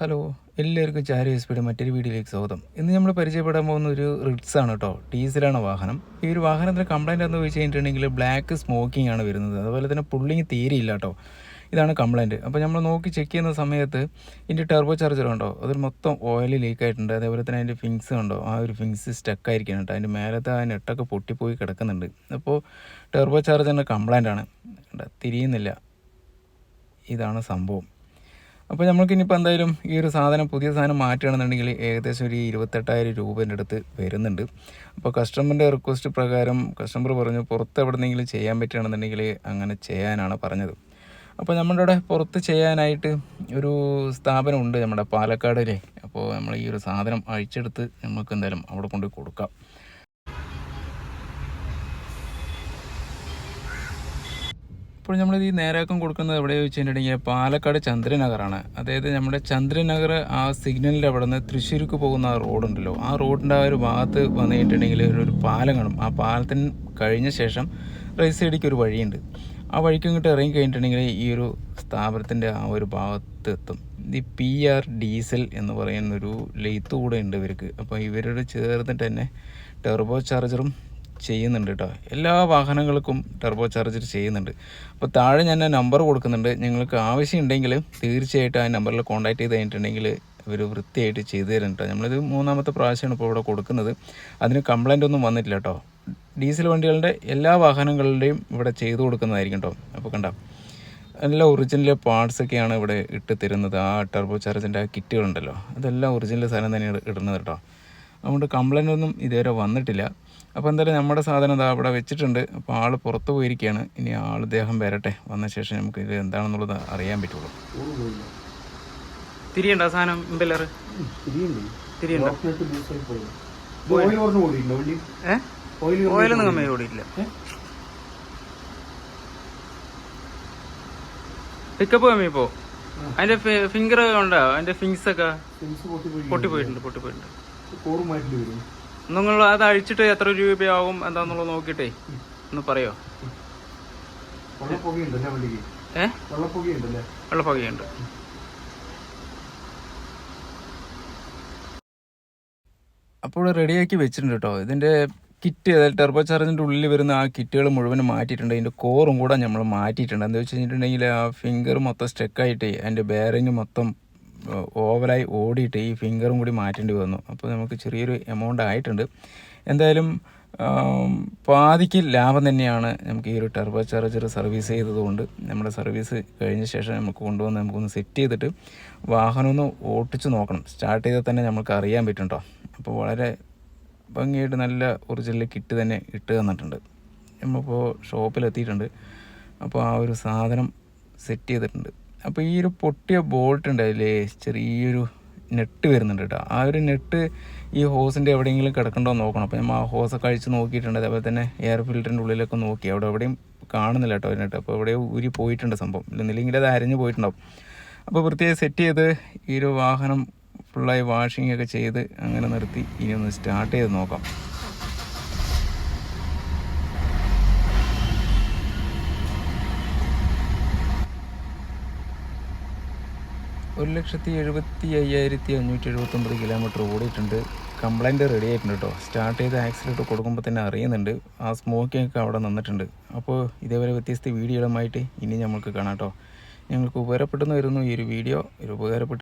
Hello എല്ലാവർക്കും ചാരി S പിയുടെ മറ്റൊരു വീഡിയോയിലേക്ക് സ്വാഗതം. ഇന്ന് നമ്മൾ പരിചയപ്പെടാൻ പോകുന്ന ഒരു റിഡ്സ് ആണ് കേട്ടോ ഡീസലാണ് വാഹനം. ഈ ഒരു വാഹനത്തിന് കംപ്ലൈന്റ് എന്ന് ചോദിച്ചു കഴിഞ്ഞിട്ടുണ്ടെങ്കിൽ ബ്ലാക്ക് സ്മോക്കിംഗ് ആണ് വരുന്നത്. അതുപോലെ തന്നെ പുള്ളിങ് തീരെയില്ല കേട്ടോ. ഇതാണ് കംപ്ലൈന്റ് അപ്പോൾ നമ്മൾ നോക്കി ചെക്ക് ചെയ്യുന്ന സമയത്ത് ഇതിന്റെ ടെർബോ ചാർജർ ഉണ്ടോ അതിൽ മൊത്തം ഓയിൽ ലീക്ക് ആയിട്ടുണ്ട്. അതേപോലെ തന്നെ അതിന്റെ ഫിങ്സ് ഉണ്ടോ ആ ഒരു ഫിങ്സ് സ്റ്റക്ക് ആയിരിക്കണം കേട്ടോ. അതിന്റെ മേലത്തെ ആ നെട്ടൊക്കെ പൊട്ടിപ്പോയി കിടക്കുന്നുണ്ട്. അപ്പോൾ ടെർബോ ചാർജറിന്റെ കംപ്ലൈന്റ് ആണ്. തിരിയുന്നില്ല. ഇതാണ് സംഭവം. അപ്പോൾ നമ്മൾക്ക് ഇനിയിപ്പോൾ എന്തായാലും ഈ ഒരു സാധനം പുതിയ സാധനം മാറ്റുകയാണെന്നുണ്ടെങ്കിൽ ഏകദേശം ഒരു ഇരുപത്തെട്ടായിരം രൂപേന്റെ അടുത്ത് വരുന്നുണ്ട്. അപ്പോൾ കസ്റ്റമറിന്റെ റിക്വസ്റ്റ് പ്രകാരം കസ്റ്റമർ പറഞ്ഞു പുറത്ത് എവിടെന്നെങ്കിലും ചെയ്യാൻ പറ്റുകയാണെന്നുണ്ടെങ്കിൽ അങ്ങനെ ചെയ്യാനാണ് പറഞ്ഞത്. അപ്പോൾ നമ്മുടെ ഇവിടെ പുറത്ത് ചെയ്യാനായിട്ട് ഒരു സ്ഥാപനമുണ്ട് നമ്മുടെ പാലക്കാടിലെ. അപ്പോൾ നമ്മൾ ഈ ഒരു സാധനം അഴിച്ചെടുത്ത് നമുക്ക് എന്തായാലും അവിടെ കൊണ്ട് കൊടുക്കാം. ഇപ്പോൾ നമ്മൾ ഈ നേരാക്കം കൊടുക്കുന്നത് എവിടെ വെച്ചിട്ടുണ്ടെങ്കിൽ പാലക്കാട് ചന്ദ്രനഗറാണ്. അതായത് നമ്മുടെ ചന്ദ്രനഗർ ആ സിഗ്നലിന്റെ അവിടെ നിന്ന് തൃശ്ശൂർക്ക് പോകുന്ന ആ റോഡുണ്ടല്ലോ. ആ റോഡിന്റെ ആ ഒരു ഭാഗത്ത് വന്നു കഴിഞ്ഞിട്ടുണ്ടെങ്കിൽ ഒരു പാലം കാണും. ആ പാലത്തിന് കഴിഞ്ഞ ശേഷം റൈറ്റ് സൈഡിലേക്ക് ഒരു വഴിയുണ്ട്. ആ വഴിക്ക് ഇങ്ങോട്ട് ഇറങ്ങി കഴിഞ്ഞിട്ടുണ്ടെങ്കിൽ ഈ ഒരു സ്ഥാപനത്തിന്റെ ആ ഒരു ഭാഗത്ത് എത്തും. ഈ പി ആർ ഡീസൽ എന്ന് പറയുന്നൊരു ലെയ്ത്ത് കൂടെ ഉണ്ട് ഇവർക്ക്. അപ്പോൾ ഇവരോട് ചേർന്നിട്ട് തന്നെ ടെർബോ ചാർജറും ചെയ്യുന്നുണ്ട് കേട്ടോ എല്ലാ വാഹനങ്ങൾക്കും ടെർബോ ചാർജർ ചെയ്യുന്നുണ്ട്. അപ്പോൾ താഴെ ഞാൻ നമ്പർ കൊടുക്കുന്നുണ്ട്. നിങ്ങൾക്ക് ആവശ്യമുണ്ടെങ്കിൽ തീർച്ചയായിട്ടും ആ നമ്പറിൽ കോൺടാക്ട് ചെയ്ത് കഴിഞ്ഞിട്ടുണ്ടെങ്കിൽ ഇവർ വൃത്തിയായിട്ട് ചെയ്തു തരുന്നുണ്ട് നമ്മളിത് മൂന്നാമത്തെ പ്രാവശ്യമാണ് ഇപ്പോൾ ഇവിടെ കൊടുക്കുന്നത്. അതിന് കംപ്ലൈന്റ് ഒന്നും വന്നിട്ടില്ല കേട്ടോ ഡീസൽ വണ്ടികളുടെ എല്ലാ വാഹനങ്ങളുടെയും ഇവിടെ ചെയ്തു കൊടുക്കുന്നതായിരിക്കും കേട്ടോ അപ്പോൾ കണ്ടോ എല്ലാ ഒറിജിനൽ പാർട്സൊക്കെയാണ് ഇവിടെ ഇട്ട് തരുന്നത്. ആ ടെർബോ ചാർജിന്റെ ആ കിറ്റുകളുണ്ടല്ലോ. അതെല്ലാം ഒറിജിനൽ സാധനം തന്നെയാണ് ഇടുന്നത് കേട്ടോ അതുകൊണ്ട് കംപ്ലൈന്റ് ഒന്നും ഇതുവരെ വന്നിട്ടില്ല. അപ്പോൾ എന്തായാലും നമ്മുടെ സാധനം ഇതാ അവിടെ വെച്ചിട്ടുണ്ട്. അപ്പോൾ ആൾ പുറത്ത് പോയിരിക്കുകയാണ്. ഇനി ആൾ ഇദ്ദേഹം വരട്ടെ. വന്ന ശേഷം നമുക്ക് ഇത് എന്താണെന്നുള്ളത് അറിയാൻ പറ്റുള്ളൂ. തിരിയണ്ട സാധനം ഓയിലൊന്നും കമ്മി ഓടിയില്ല പിക്കപ്പ് കമ്മി പോ അതിന്റെ ഫിംഗർ ഉണ്ടോ? അതിന്റെ ഫിങ്സ് ഒക്കെ പോയിട്ടുണ്ട് പൊട്ടിപ്പോയിട്ടുണ്ട് മാറ്റേണ്ടി വരും. നിങ്ങൾ അത് അഴിച്ചിട്ട് എത്ര രൂപയാവും എന്താന്നുള്ളത് നോക്കിട്ടേ ഒന്ന് പറയോ? വെള്ളപ്പുകയുണ്ട്. അപ്പോൾ റെഡിയാക്കി വെച്ചിട്ടുണ്ട് കേട്ടോ. ഇതിന്റെ കിറ്റ് അതായത് ടെർബോ ചാർജിന്റെ ഉള്ളിൽ വരുന്ന ആ കിറ്റുകൾ മുഴുവൻ മാറ്റിയിട്ടുണ്ട്. അതിന്റെ കോറും കൂടെ നമ്മൾ മാറ്റിയിട്ടുണ്ട്. എന്താ വെച്ച് കഴിഞ്ഞിട്ടുണ്ടെങ്കിൽ ആ ഫിംഗർ മൊത്തം സ്റ്റക്കായിട്ട് അതിന്റെ ബെയറിങ് മൊത്തം ഓവലായി ഓടിയിട്ട് ഈ ഫിംഗറും കൂടി മാറ്റേണ്ടി വന്നു. അപ്പോൾ നമുക്ക് ചെറിയൊരു എമൗണ്ട് ആയിട്ടുണ്ട്. എന്തായാലും പാതിക്ക് ലാഭം തന്നെയാണ് നമുക്ക് ഈ ഒരു ടെർബോ ചാർജർ സർവീസ് ചെയ്തതുകൊണ്ട്. നമ്മുടെ സർവീസ് കഴിഞ്ഞ ശേഷം നമുക്ക് കൊണ്ടുവന്ന് നമുക്കൊന്ന് സെറ്റ് ചെയ്തിട്ട് വാഹനം ഒന്ന് ഓട്ടിച്ച് നോക്കണം. സ്റ്റാർട്ട് ചെയ്താൽ തന്നെ നമുക്ക് അറിയാൻ പറ്റും അപ്പോൾ വളരെ ഭംഗിയായിട്ട് നല്ല ഒറിജിനൽ കിറ്റ് തന്നെ ഇട്ട് തന്നിട്ടുണ്ട്. നമ്മളിപ്പോൾ ഷോപ്പിലെത്തിയിട്ടുണ്ട് അപ്പോൾ ആ ഒരു സാധനം സെറ്റ് ചെയ്തിട്ടുണ്ട്. അപ്പോൾ ഈ ഒരു പൊട്ടിയ ബോൾട്ട് ഉണ്ടായില്ലേ ചെറിയൊരു നെട്ട് വരുന്നുണ്ട് കേട്ടോ ആ ഒരു നെട്ട് ഈ ഹോസിന്റെ എവിടെയെങ്കിലും കിടക്കണ്ടോ എന്ന് നോക്കണം. അപ്പോൾ നമ്മൾ ആ ഹോസൊക്കെ അഴിച്ച് നോക്കിയിട്ടുണ്ട്. അതേപോലെ തന്നെ എയർ ഫിൽറ്ററിന്റെ ഉള്ളിലൊക്കെ നോക്കി. അവിടെ എവിടെയും കാണുന്നില്ല കേട്ടോ അതിനെട്ട് നെട്ട് അപ്പോൾ എവിടെയോ ഊരി പോയിട്ടുണ്ട് സംഭവം. ഇല്ലെന്നില്ലെങ്കിൽ അത് അരഞ്ഞ് പോയിട്ടുണ്ടാവും. അപ്പോൾ വൃത്തിയായി സെറ്റ് ചെയ്ത് ഈ ഒരു വാഹനം ഫുള്ളായി വാഷിംഗ് ഒക്കെ ചെയ്ത് അങ്ങനെ നിർത്തി. ഇനി ഒന്ന് സ്റ്റാർട്ട് ചെയ്ത് നോക്കാം. ഒരു ലക്ഷത്തി എഴുപത്തി അയ്യായിരത്തി അഞ്ഞൂറ്റി എഴുപത്തൊമ്പത് കിലോമീറ്റർ ഓടിയിട്ടുണ്ട്. കംപ്ലൈന്റ് റെഡി ആയിട്ടുണ്ട് കേട്ടോ സ്റ്റാർട്ട് ചെയ്ത് ആക്സിലേറ്റർ കൊടുക്കുമ്പോൾ തന്നെ അറിയുന്നുണ്ട്. ആ സ്മോക്കിങ്ങൊക്കെ അവിടെ നിന്നിട്ടുണ്ട്. അപ്പോൾ ഇതേപോലെ വ്യത്യസ്ത വീഡിയോകളുമായിട്ട് ഇനി നമുക്ക് കാണാം കേട്ടോ ഞങ്ങൾക്ക് ഉപകാരപ്പെട്ടെന്ന് വരുന്നു ഈ ഒരു വീഡിയോ ഒരു ഉപകാരപ്പെട്ട്